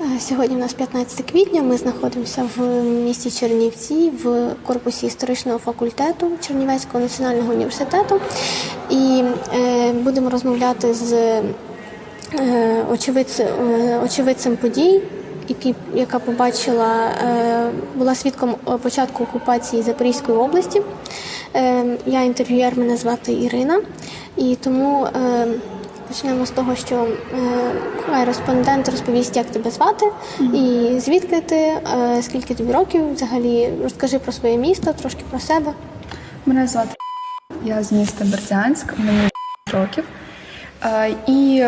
Е, Сьогодні у нас 15 квітня. Ми знаходимося в місті Чернівці в корпусі історичного факультету Чернівецького національного університету і е, будемо розмовляти з е, очевидцем, подій, яка побачила, була свідком початку окупації Запорізької області. Я інтерв'юєр, мене звати Ірина, і тому почнемо з того, що е, хай респондент розповість, як тебе звати, і звідки ти, е, скільки тобі років, взагалі розкажи про своє місто, трошки про себе. Мене звати я з міста Бердянськ, мені років. Е, І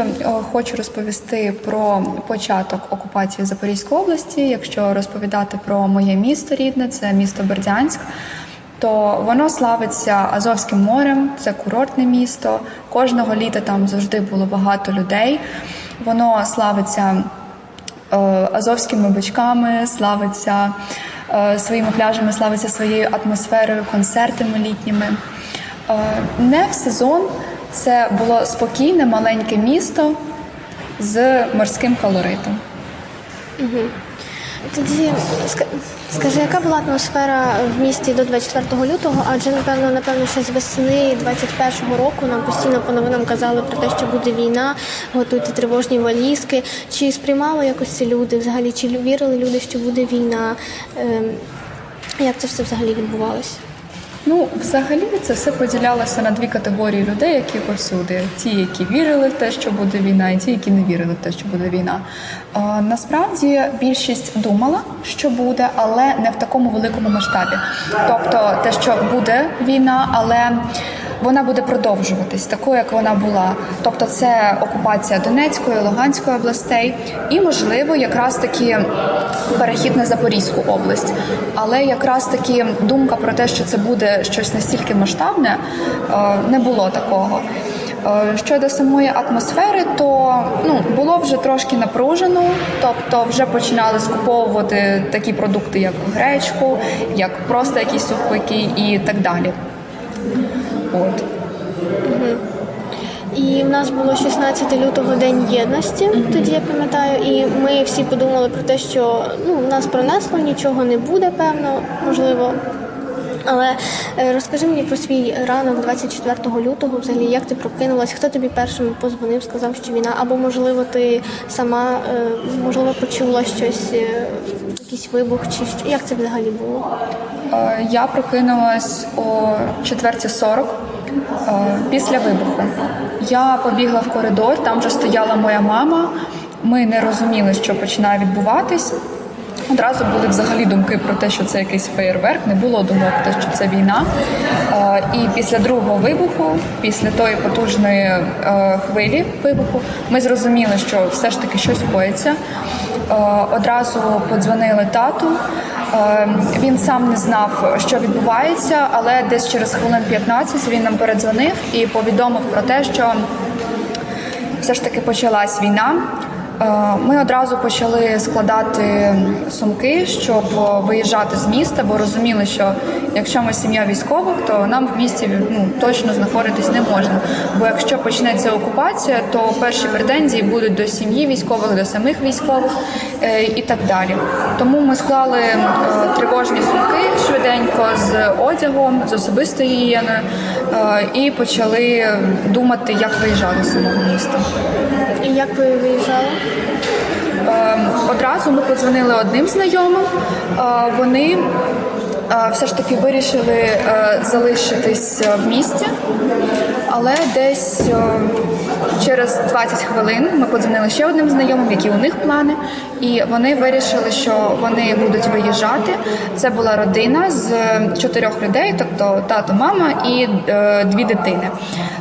хочу розповісти про початок окупації Запорізької області. Якщо розповідати про моє місто рідне, це місто Бердянськ, то воно славиться Азовським морем, це курортне місто. Кожного літа там завжди було багато людей. Воно славиться е, азовськими бичками, славиться е, своїми пляжами, славиться своєю атмосферою, концертами літніми. Е, Не в сезон це було спокійне маленьке місто з морським колоритом. Тоді ска- скажи, яка була атмосфера в місті до 24 лютого? Адже напевно, напевно, ще з весни 21-го року нам постійно по новинам казали про те, що буде війна, готуйте тривожні валізки. Чи сприймали якось ці люди взагалі? Чи вірили люди, що буде війна? Ем, Як це все взагалі відбувалося? Ну, взагалі, це все поділялося на дві категорії людей, які повсюди: ті, які вірили в те, що буде війна, і ті, які не вірили в те, що буде війна. А, насправді більшість думала, що буде, але не в такому великому масштабі. Тобто, те, що буде війна, але вона буде продовжуватись такою, як вона була. Тобто, це окупація Донецької, Луганської областей, і можливо, якраз таки перехід на Запорізьку область. Але якраз таки думка про те, що це буде щось настільки масштабне, е, не було такого. Е, Щодо самої атмосфери, то ну було вже трошки напружено, тобто вже починали скуповувати такі продукти, як гречку, як просто якісь сухпайки і так далі. От. І в нас було 16 лютого День єдності, тоді я пам'ятаю, і ми всі подумали про те, що ну, нас пронесло, нічого не буде, певно, можливо. Але е, розкажи мені про свій ранок 24 лютого, взагалі, як ти прокинулась, хто тобі першим позвонив, сказав, що війна, або можливо ти сама е, можливо почула щось, е, якийсь вибух, чи як це взагалі було? Я прокинулась о 4.40 е, після вибуху. Я побігла в коридор, там вже стояла моя мама. Ми не розуміли, що починає відбуватись. Одразу були взагалі думки про те, що це якийсь феєрверк, не було думок, те, що це війна. І після другого вибуху, після тої потужної е, хвилі вибуху, ми зрозуміли, що все ж таки щось коїться. Е, Одразу подзвонили тату. Е, Він сам не знав, що відбувається, але десь через хвилин 15 він нам передзвонив і повідомив про те, що все ж таки почалась війна. Е, Ми одразу почали складати сумки, щоб виїжджати з міста, бо розуміли, що якщо ми сім'я військових, то нам в місті ну, точно знаходитись не можна. Бо якщо почнеться окупація, то перші претензії будуть до сім'ї військових, до самих військових і так далі. Тому ми склали е, тривожні сумки швиденько з одягом, з особистою гігієною е, і почали думати, як виїжджати з самого міста. І як ви виїжджали? Е, Одразу ми подзвонили одним знайомим. Е, Вони е, все ж таки вирішили е, залишитись е, в місті, але десь е, через 20 хвилин ми подзвонили ще одним знайомим, які у них плани, і вони вирішили, що вони будуть виїжджати. Це була родина з чотирьох людей, тобто тато, мама і е, дві дитини.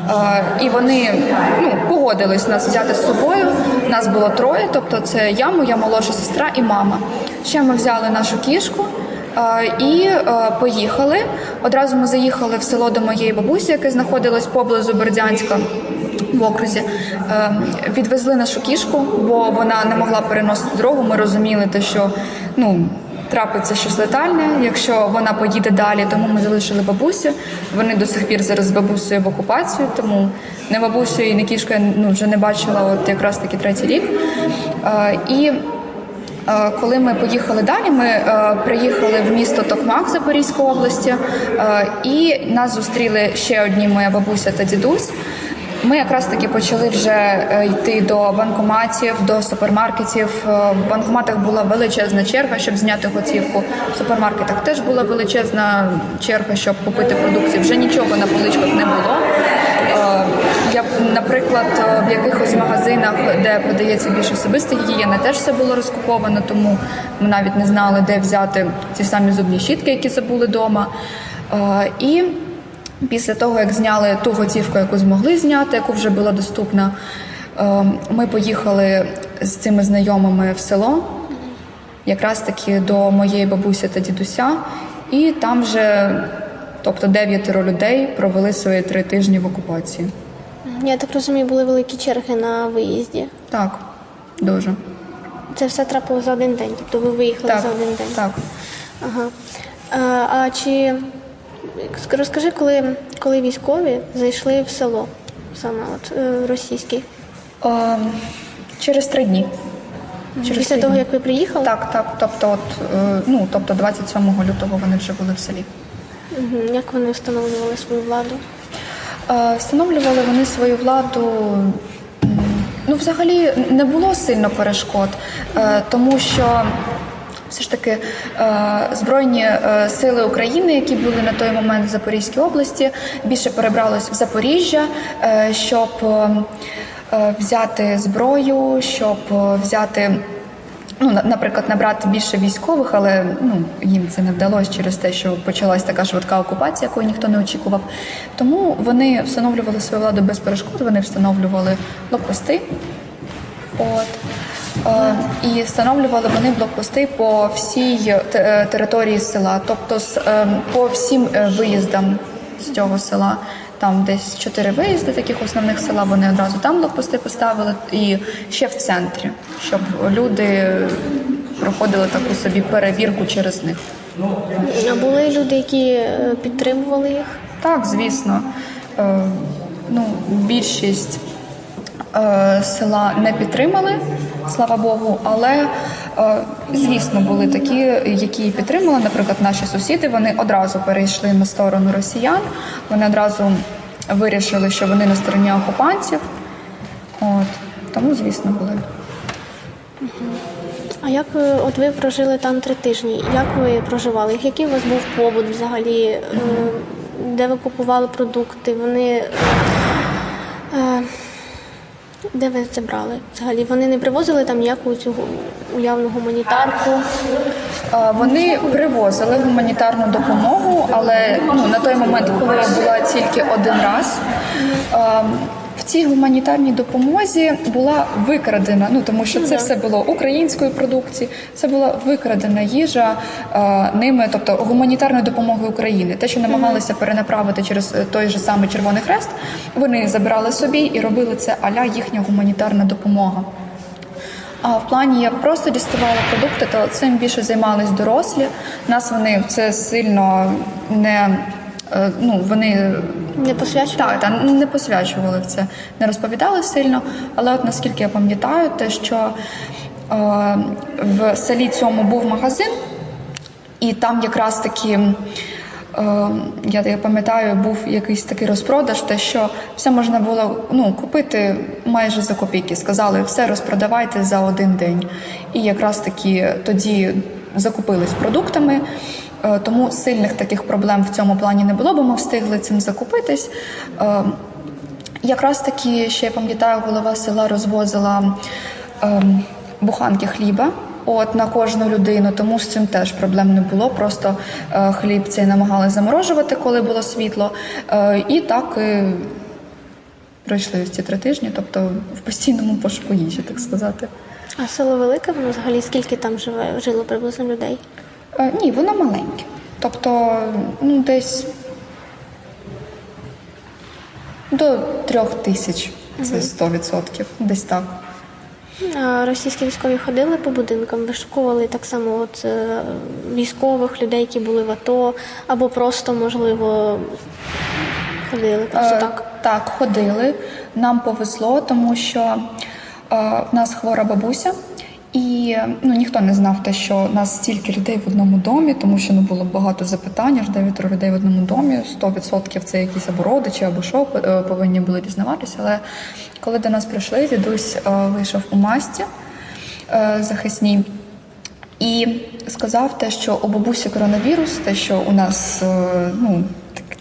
Е, І вони ну, погодились нас взяти з собою. Нас було троє, тобто це я, моя молодша сестра і мама. Ще ми взяли нашу кішку. е, І е, поїхали. Одразу ми заїхали в село до моєї бабусі, яке знаходилось поблизу Бердянська в окрузі. Е, Відвезли нашу кішку, бо вона не могла переносити дорогу. Ми розуміли, те, що ну. Трапиться щось летальне, якщо вона поїде далі, тому ми залишили бабусю. Вони до сих пір зараз бабусею в окупацію, тому не бабусю і не кішку я ну, вже не бачила от якраз таки третій рік. Е, і Е, Коли ми поїхали далі, ми е, приїхали в місто Токмак Запорізької області, е, і нас зустріли ще одні моя бабуся та дідусь. Ми якраз таки почали вже е, йти до банкоматів, до супермаркетів. Е, В банкоматах була величезна черга, щоб зняти готівку. В супермаркетах теж була величезна черга, щоб купити продукцію. Вже нічого на поличках не було. Е, Я, наприклад, в якихось магазинах, де продається більш особиста гігієна, теж все було розкуповано, тому ми навіть не знали, де взяти ті самі зубні щітки, які забули вдома. І після того, як зняли ту готівку, яку змогли зняти, яку вже була доступна, е, ми поїхали з цими знайомими в село, якраз таки до моєї бабусі та дідуся, і там вже, тобто дев'ятеро людей провели свої три тижні в окупації. Я так розумію, були великі черги на виїзді. Так, дуже. Це все трапило за один день. Тобто ви виїхали Так, за один день. так. Ага. А, а чи розкажи, коли, коли військові зайшли в село, саме от е, російське? Е, через три дні. Через Після три того, дні. як ви приїхали? Так, так. Тобто, от, е, ну, тобто 27 лютого вони вже були в селі. Угу. Як вони встановлювали свою владу? Встановлювали вони свою владу. Ну, взагалі не було сильно перешкод, тому що все ж таки е, Збройні е, сили України, які були на той момент в Запорізькій області, більше перебрались в Запоріжжя, е, щоб взяти зброю, щоб взяти ну, на- наприклад, набрати більше військових, але ну, їм це не вдалося через те, що почалась така швидка окупація, якої ніхто не очікував. Тому вони встановлювали свою владу без перешкод, вони встановлювали блокпости. От. Е, і встановлювали вони блокпости по всій е, території села, тобто е, по всім е, виїздам з цього села. Там десь чотири виїзди таких основних села. Вони одразу там блокпости поставили і ще в центрі, щоб люди проходили таку собі перевірку через них. А були люди, які е, підтримували їх? Так, звісно. Е, ну, більшість е, села не підтримали, слава Богу, але е, звісно були такі, які підтримали. Наприклад, наші сусіди вони одразу перейшли на сторону росіян. Вони одразу вирішили, що вони на стороні окупантів. От тому, звісно, були. А як от ви прожили там три тижні? Як ви проживали? Який у вас був побут взагалі? Е, Де ви купували продукти? Вони е, де ви це брали? Взагалі вони не привозили там ніяку цю уявну гуманітарку? Е, Вони привозили гуманітарну допомогу, але ну, на той момент, коли була тільки один раз, е, в цій гуманітарній допомозі була викрадена, ну тому що це все було української продукції, це була викрадена їжа е, ними, тобто гуманітарною допомогою України. Те, що намагалися перенаправити через е, той же самий Червоний Хрест, вони забирали собі і робили це аля їхня гуманітарна допомога. А в плані як просто діставали продукти, то цим більше займались дорослі. Нас вони це сильно не е, ну вони Не посвячували? так, та не посвячували в це, не розповідали сильно. Але от наскільки я пам'ятаю, те, що е, в селі цьому був магазин, і там якраз таки. е, Я, я пам'ятаю, був якийсь такий розпродаж, те, що все можна було ну, купити майже за копійки. Сказали, все розпродавайте за один день. І якраз таки тоді закупились продуктами, тому сильних таких проблем в цьому плані не було, бо ми встигли цим закупитись. Е, Якраз таки ще я пам'ятаю, голова села розвозила ем, буханки хліба. От на кожну людину, тому з цим теж проблем не було. Просто е, хліб цей намагали заморожувати, коли було світло. Е, і так і пройшли ось ці три тижні, тобто в постійному пошуку їжі, так сказати. А село велике, воно взагалі скільки там живе, жило приблизно людей? Е, ні, воно маленьке. Тобто, ну, десь до трьох тисяч. Це 100%, десь так. А російські військові ходили по будинкам, вишукували так само от, е, військових людей, які були в АТО, або просто, можливо, ходили просто Е, так. Так, ходили. Нам повезло, тому що е, в нас хвора бабуся, і ну, ніхто не знав те, що нас стільки людей в одному домі, тому що ну, було багато запитань, аж дев'ятеро людей в одному домі, 100% це якісь або родичі, або що е, повинні були дізнаватися. Але коли до нас прийшли, дідусь е, вийшов у масті е, захисній. І сказав те, що у бабусі коронавірус, те, що у нас ну,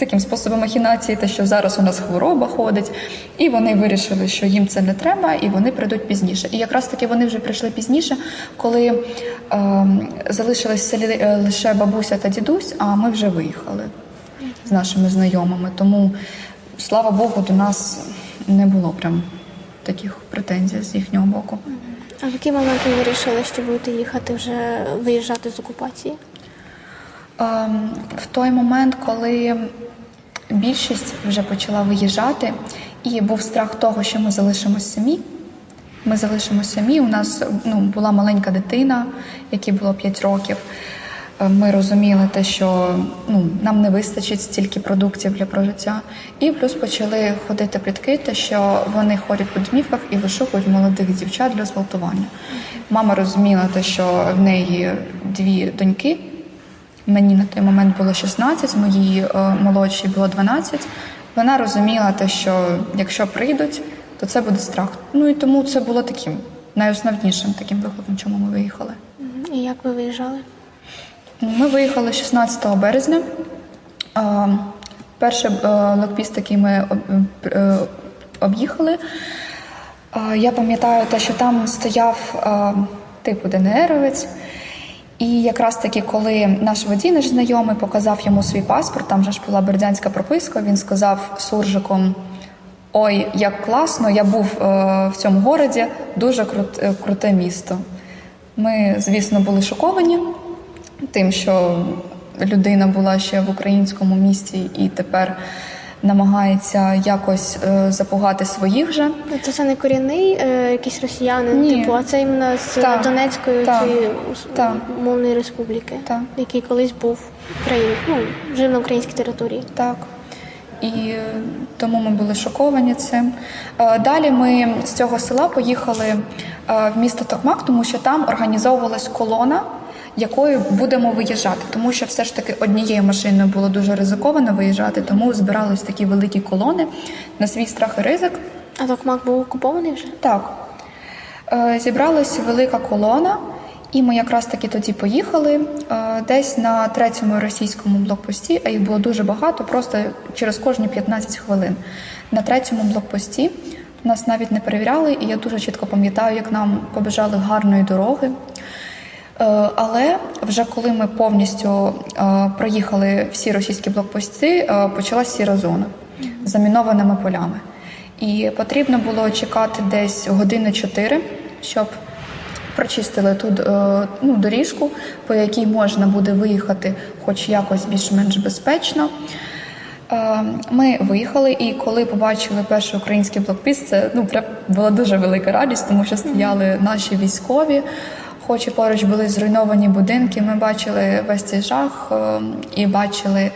таким способом махінації, те, що зараз у нас хвороба ходить, і вони вирішили, що їм це не треба, і вони прийдуть пізніше. І якраз таки вони вже прийшли пізніше, коли е, селі е, лише бабуся та дідусь, а ми вже виїхали з нашими знайомими. Тому, слава Богу, до нас не було прям таких претензій з їхнього боку. А в який момент ви вирішили, що будете їхати вже виїжджати з окупації? Ем, В той момент, коли більшість вже почала виїжджати, і був страх того, що ми залишимось самі. Ми залишимось самі. У нас ну, була маленька дитина, якій було 5 років. Е, Ми розуміли те, що ну, нам не вистачить стільки продуктів для прожиття. І плюс почали ходити плітки, те, що вони ходять по домівках і вишукують молодих дівчат для зґвалтування. Мама розуміла те, що в неї дві доньки. Мені на той момент було 16, моїй е, молодшій було 12. Вона розуміла те, що якщо прийдуть, то це буде страх. Ну і тому це було таким найосновнішим таким викликом, чому ми виїхали. І як ви виїжджали? Ми виїхали 16 березня. Перший е, блокпіст, який ми е, об'їхали. Я пам'ятаю те, що там стояв типу ДНРовець. І якраз таки, коли наш водій, наш знайомий, показав йому свій паспорт, там же ж була бердянська прописка, він сказав суржиком: Ой, як класно, я був е, в цьому городі, дуже крут- е, круте місто. Ми, звісно, були шоковані тим, що людина була ще в українському місті і тепер намагається якось е, запугати своїх же. Ну, Це, не корінний е, якийсь росіянин, Ні. типу, а це іменно з Так. Донецької Так. цієї Так. мовної республіки, Так. який колись був Україн, ну, жив на українській території. Так. І е, тому ми були шоковані цим. Е, Далі ми з цього села поїхали е, в місто Токмак, тому що там організовувалась колона, якою будемо виїжджати. Тому що все ж таки однією машиною було дуже ризиковано виїжджати, тому збирались такі великі колони на свій страх і ризик. А Токмак був окупований вже? Так. Е, Зібралась велика колона, і ми якраз таки тоді поїхали е, десь на третьому російському блокпості, а їх було дуже багато, просто через кожні 15 хвилин. На третьому блокпості нас навіть не перевіряли, і я дуже чітко пам'ятаю, як нам побажали гарної дороги. Е, Але вже коли ми повністю е, проїхали всі російські блокпости, е, почалась сіра зона з замінованими полями. І потрібно було чекати десь години 4, щоб прочистили ту е, ну, доріжку, по якій можна буде виїхати хоч якось більш-менш безпечно. Ми виїхали, і коли побачили перший український блокпіст, це ну прям була дуже велика радість, тому що стояли наші військові. Хоч і поруч були зруйновані будинки, ми бачили весь цей жах е, і бачили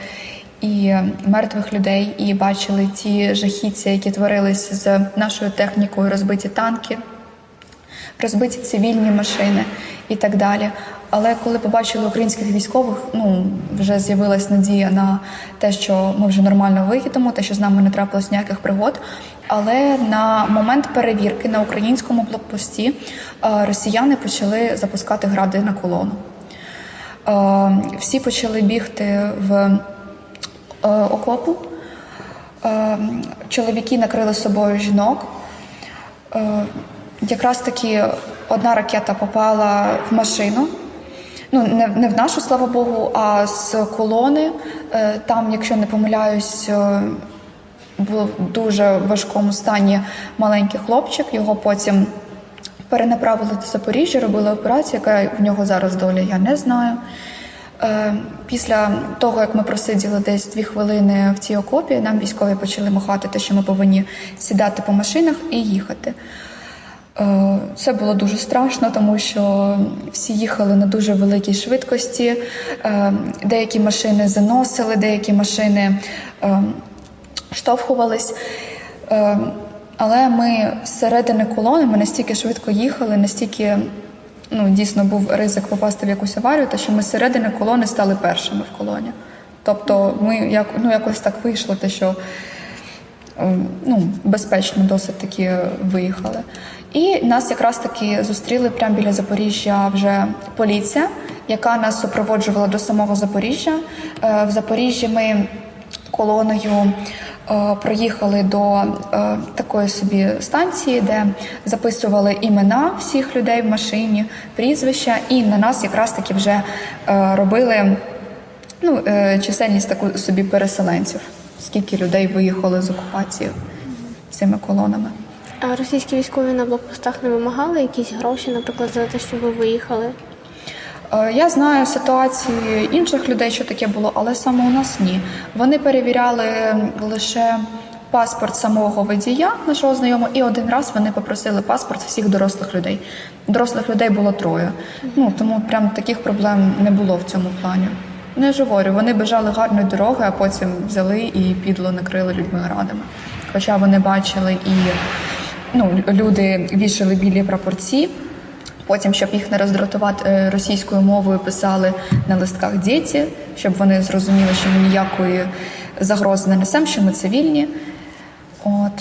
і мертвих людей, і бачили ті жахіття, які творились з нашою технікою, розбиті танки розбиті цивільні машини і так далі. Але коли побачили українських військових, ну вже з'явилась надія на те, що ми вже нормально виїдемо, те, що з нами не трапилось ніяких пригод. Але на момент перевірки на українському блокпості е, росіяни почали запускати гради на колону. Е, Всі почали бігти в е, окопу. Чоловіки накрили собою жінок. Якраз таки одна ракета попала в машину. Ну, не, не в нашу, слава Богу, а з колони. Е, Там, якщо не помиляюсь, е, був дуже важкому стані маленький хлопчик. Його потім перенаправили до Запоріжжя, робили операцію, яка в нього зараз доля, я не знаю. Е, Після того, як ми просиділи десь дві хвилини в цій окопі, нам військові почали махати, те, що ми повинні сідати по машинах і їхати. Е, Це було дуже страшно, тому що всі їхали на дуже великій швидкості. Е, Деякі машини заносили, деякі машини е, штовхувались. Але ми зсередини колони ми настільки швидко їхали, настільки ну, дійсно був ризик попасти в якусь аварію, та що ми з середини колони стали першими в колоні. Тобто ми як, ну, якось так вийшло, те, що ну, безпечно досить таки виїхали. І нас якраз таки зустріли прямо біля Запоріжжя вже поліція, яка нас супроводжувала до самого Запоріжжя. Е, В Запоріжжі ми колоною е, проїхали до е, такої собі станції, де записували імена всіх людей в машині, прізвища, і на нас якраз таки вже робили ну, чисельність таку собі переселенців, скільки людей виїхали з окупації цими колонами. А російські військові на блокпостах не вимагали якісь гроші, наприклад, за те, що ви виїхали? Е, Я знаю ситуації інших людей, що таке було, але саме у нас ні. Вони перевіряли лише паспорт самого водія, нашого знайомого, і один раз вони попросили паспорт всіх дорослих людей. Дорослих людей було троє. Ну тому прям таких проблем не було в цьому плані. Я ж говорю, вони бажали гарної дороги, а потім взяли і підло накрили людьми градами. Хоча вони бачили і ну, люди вішали білі прапорці. Потім, щоб їх не роздратувати е, російською мовою, писали на листках діти, щоб вони зрозуміли, що ми ніякої загрози не несемо, що ми цивільні. От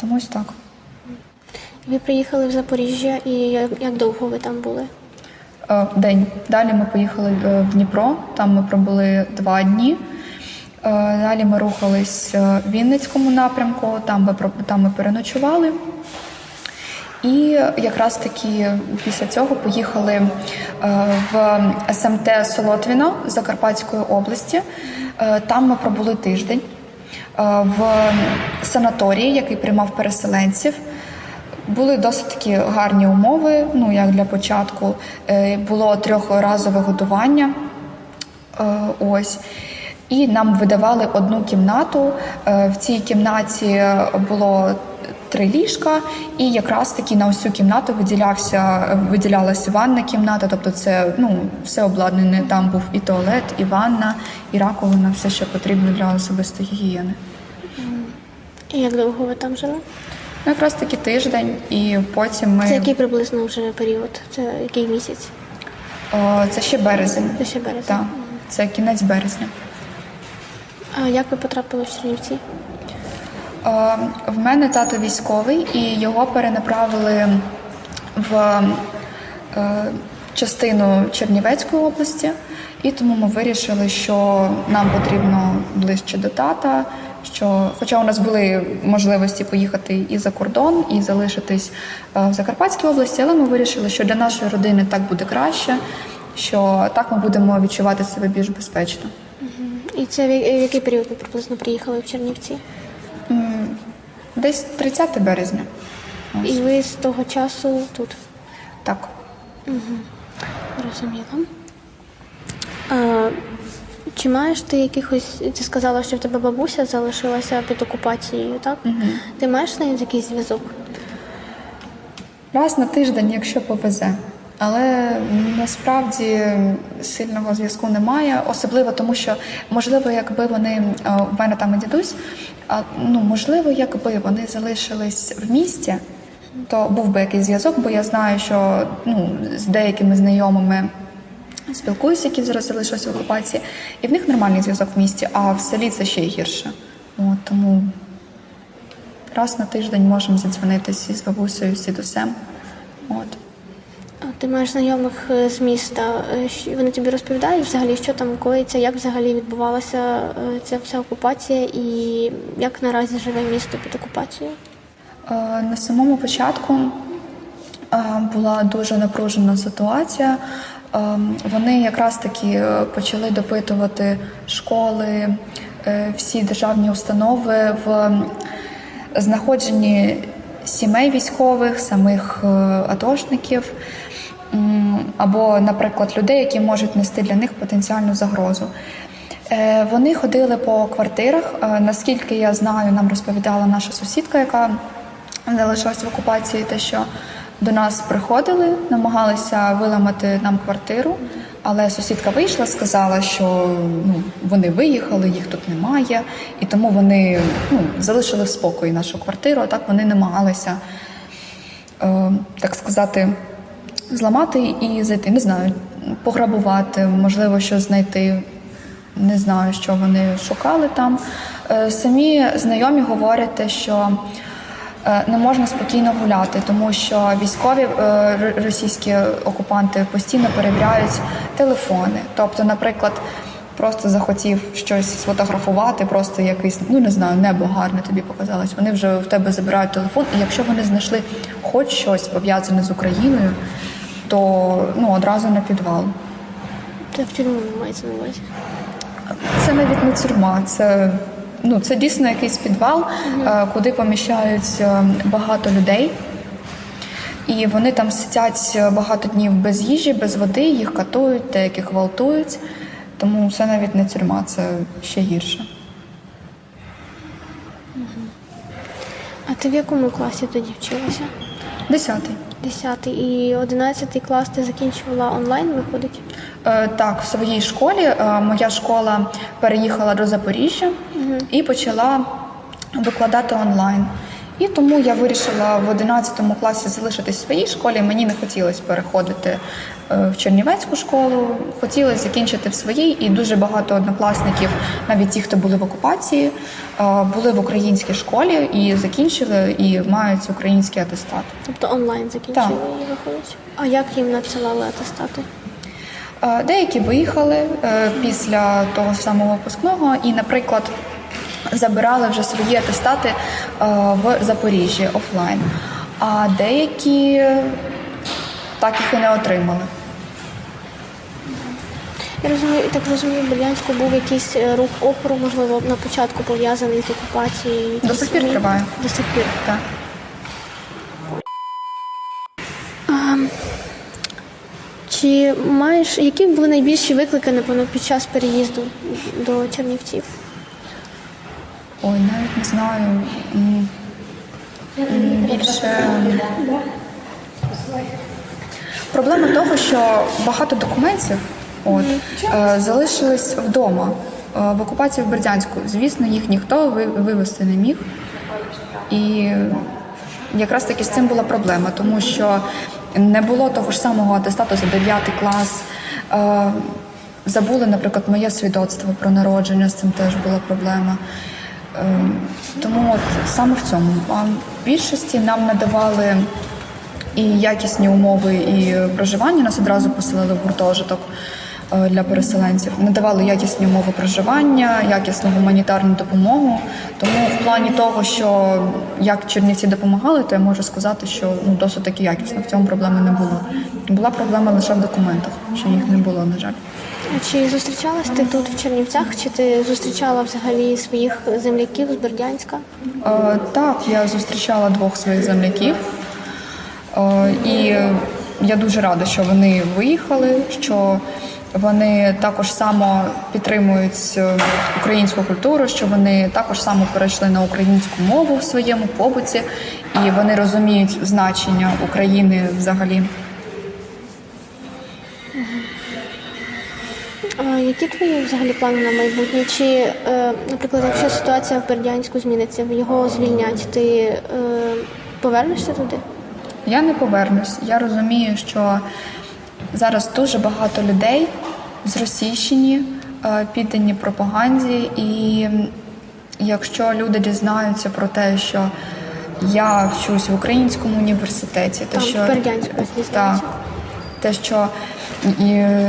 тому ось так. Ви приїхали в Запоріжжя і як довго ви там були? Е, День. Далі ми поїхали е, в Дніпро, там ми пробули два дні. Е, Далі ми рухались в Вінницькому напрямку, там ми, там ми переночували. І якраз таки після цього поїхали в СМТ Солотвіно Закарпатської області. Там ми пробули тиждень в санаторії, який приймав переселенців. Були досить такі гарні умови, ну як для початку. Е, Було трьохразове годування. Е, Ось. І нам видавали одну кімнату. Е, В цій кімнаті було три ліжка, і якраз таки на ось кімнату виділявся, виділялася ванна кімната, тобто це ну, все обладнане. Там був і туалет, і ванна, і раковина, все, що потрібно для особистої гігієни. І як довго ви там жили? Ну, якраз таки тиждень, і потім ми Це який приблизно вже період? Це який місяць? О, це ще березень. Це ще березень. Так, це кінець березня. А як ви потрапили в Чернівці? Е, В мене тато військовий, і його перенаправили в е, частину Чернівецької області, і тому ми вирішили, що нам потрібно ближче до тата. Що, хоча у нас були можливості поїхати і за кордон, і залишитись е, в Закарпатській області, але ми вирішили, що для нашої родини так буде краще, що так ми будемо відчувати себе більш безпечно. І це в який період ви приблизно приїхали в Чернівці? Десь 30 березня. Ось. І ви з того часу тут? Так. Розуміло. Чи маєш ти якихось. Ти сказала, що в тебе бабуся залишилася під окупацією, так? Угу. Ти маєш з нею якийсь зв'язок? Раз на тиждень, якщо повезе. Але насправді сильного зв'язку немає, особливо тому, що можливо, якби вони у мене там і дідусь, а, ну можливо, якби вони залишились в місті, то був би якийсь зв'язок, бо я знаю, що ну з деякими знайомими спілкуюся, які зараз залишилися в окупації, і в них нормальний зв'язок в місті, а в селі це ще й гірше. От, тому раз на тиждень можемо задзвонитися з бабусею, з дідусем. От. А ти маєш знайомих е, з міста. Е, Вони тобі розповідають взагалі, що там коїться, як взагалі відбувалася е, ця вся окупація і як наразі живе місто під окупацією? На самому початку була дуже напружена ситуація. Е, Вони якраз таки е, почали допитувати школи, е, всі державні установи в знаходженні сімей військових, самих е, атошників. Або, наприклад, людей, які можуть нести для них потенціальну загрозу. Вони ходили по квартирах. Наскільки я знаю, нам розповідала наша сусідка, яка залишилась в окупації, те, що до нас приходили, намагалися виламати нам квартиру. Але сусідка вийшла, сказала, що ну, вони виїхали, їх тут немає, і тому вони ну, залишили в спокої нашу квартиру. А так вони намагалися, е, так сказати, зламати і зайти. Не знаю, пограбувати, можливо, щось знайти. Не знаю, що вони шукали там. Е, Самі знайомі говорять, що не можна спокійно гуляти, тому що військові е, російські окупанти постійно перевіряють телефони. Тобто, наприклад, просто захотів щось сфотографувати, просто якийсь, ну не знаю, небо гарне тобі показалось. Вони вже в тебе забирають телефон, і якщо вони знайшли хоч щось пов'язане з Україною, то ну одразу на підвал. Це в тюрму мається на увазі. Це навіть не тюрма, це, ну, це дійсно якийсь підвал, е, куди поміщають е, багато людей. І вони там сидять е, багато днів без їжі, без води, їх катують, деяких гвалтують. Тому це навіть не тюрма, це ще гірше. А ти в якому класі тоді вчилася? Десятий. Десятий і одинадцятий клас ти закінчувала онлайн, виходить? Е, Так, в своїй школі е, моя школа переїхала до Запоріжжя і почала викладати онлайн. І тому я вирішила в 11 класі залишитись в своїй школі. Мені не хотілося переходити е, в Чернівецьку школу, хотілося закінчити в своїй, і дуже багато однокласників, навіть ті, хто були в окупації, були в українській школі і закінчили і мають український атестат. Тобто онлайн закінчили і виходить. А як їм надсилали атестати? Е, Деякі виїхали е, після того самого випускного і, наприклад, забирали вже свої атестати е, в Запоріжжі офлайн. А деякі так їх і не отримали. Я розумію, так розумію, в Бердянську був якийсь рух опору, можливо, на початку пов'язаний з окупацією. До сих пір триває. До сих пір. Так. Чи маєш, які були найбільші виклики, напевно, під час переїзду до Чернівців? Ой, навіть не знаю. Більше проблема того, що багато документів от, е, залишились вдома е, в окупації в Бердянську. Звісно, їх ніхто ви- вивезти не міг. І якраз таки з цим була проблема, тому що не було того ж самого атестату за 9 клас. Е, Забули, наприклад, моє свідоцтво про народження, з цим теж була проблема. Е, Тому от саме в цьому. А в більшості нам надавали і якісні умови і проживання. Нас одразу поселили в гуртожиток для переселенців. Надавали якісні умови проживання, якісну гуманітарну допомогу. Тому в плані того, що як Чернівці допомагали, то я можу сказати, що ну досить таки якісно. В цьому проблеми не було. Була проблема лише в документах, що їх не було, на жаль. А Чи зустрічалась ти тут в Чернівцях, чи ти зустрічала взагалі своїх земляків з Бердянська? Е, Так, я зустрічала двох своїх земляків, Е, і я дуже рада, що вони виїхали, що вони також само підтримують е, українську культуру, що вони також само перейшли на українську мову в своєму побуті, і вони розуміють значення України взагалі. А які твої взагалі плани на майбутнє? Чи, е, наприклад, якщо ситуація в Бердянську зміниться, його звільнять, ти е, повернешся туди? Я не повернусь. Я розумію, що зараз дуже багато людей зросійщені, е, піддані пропаганді, і якщо люди дізнаються про те, що я вчусь в українському університеті, те, Там, що в так, те, що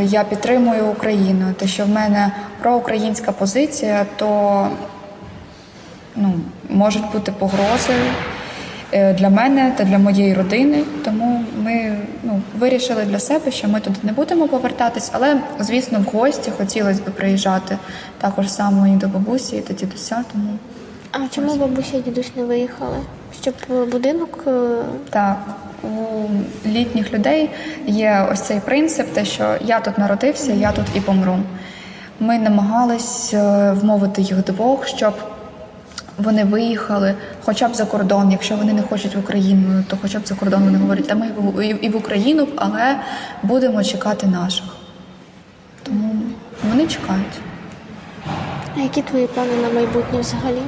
я підтримую Україну, те, що в мене проукраїнська позиція, то ну, можуть бути погрози. е, для мене та для моєї родини. Тому ми ну, вирішили для себе, що ми туди не будемо повертатись, але звісно, в гості хотілося б приїжджати також само і до бабусі, і до дідуся. Тому А чому бабуся і дідусь не виїхали? Щоб е, будинок е, так. У літніх людей є ось цей принцип, те, що я тут народився, я тут і помру. Ми намагались е, вмовити їх двох, щоб вони виїхали хоча б за кордон. Якщо вони не хочуть в Україну, то хоча б за кордон вони говорять, та ми і- і в Україну, але будемо чекати наших. Тому вони чекають. А які твої плани на майбутнє взагалі?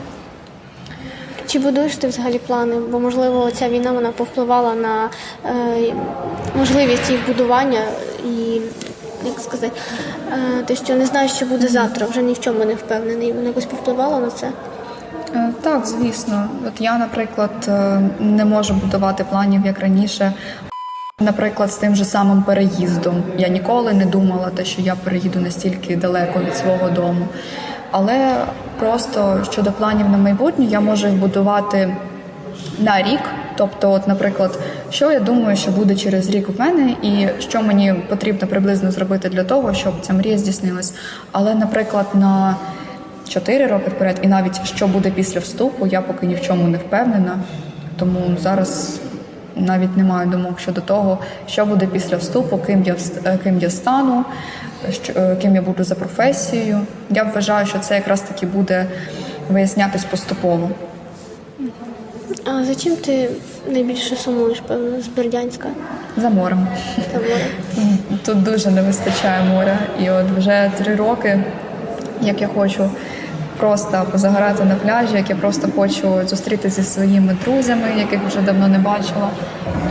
чи будуєш ти взагалі плани? Бо можливо ця війна вона повпливала на е, можливість їх будування і як сказати, е, те, що не знаєш, що буде завтра, вже ні в чому не впевнений. Воно якось повпливало на це. Е, Так, звісно. От я, наприклад, е, не можу будувати планів як раніше. Наприклад, з тим же самим переїздом. Я ніколи не думала, те, що я переїду настільки далеко від свого дому. Але просто щодо планів на майбутнє, я можу їх будувати на рік. Тобто, от, наприклад, що я думаю, що буде через рік в мене, і що мені потрібно приблизно зробити для того, щоб ця мрія здійснилась. Але, наприклад, на 4 роки вперед, і навіть що буде після вступу, я поки ні в чому не впевнена. Тому зараз навіть не маю думок щодо того, що буде після вступу, ким я е, ким я стану, що- е, ким я буду за професією. Я вважаю, що це якраз таки буде вияснятись поступово. А за чим ти найбільше сумуєш, певно, з Бердянська? За морем. Та море? Тут дуже не вистачає моря. І от вже три роки, як я хочу просто позагорати на пляжі, як я просто хочу зустрітися зі своїми друзями, яких вже давно не бачила,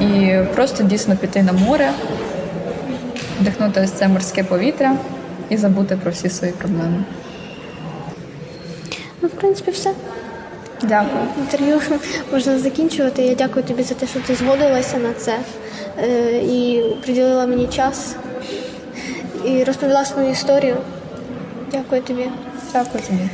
і просто дійсно піти на море, вдихнути ось це морське повітря і забути про всі свої проблеми. Ну, в принципі, все. Дякую. Інтерв'ю можна закінчувати. Я дякую тобі за те, що ти згодилася на це е, і приділила мені час і розповіла свою історію. Дякую тобі. Дякую тобі.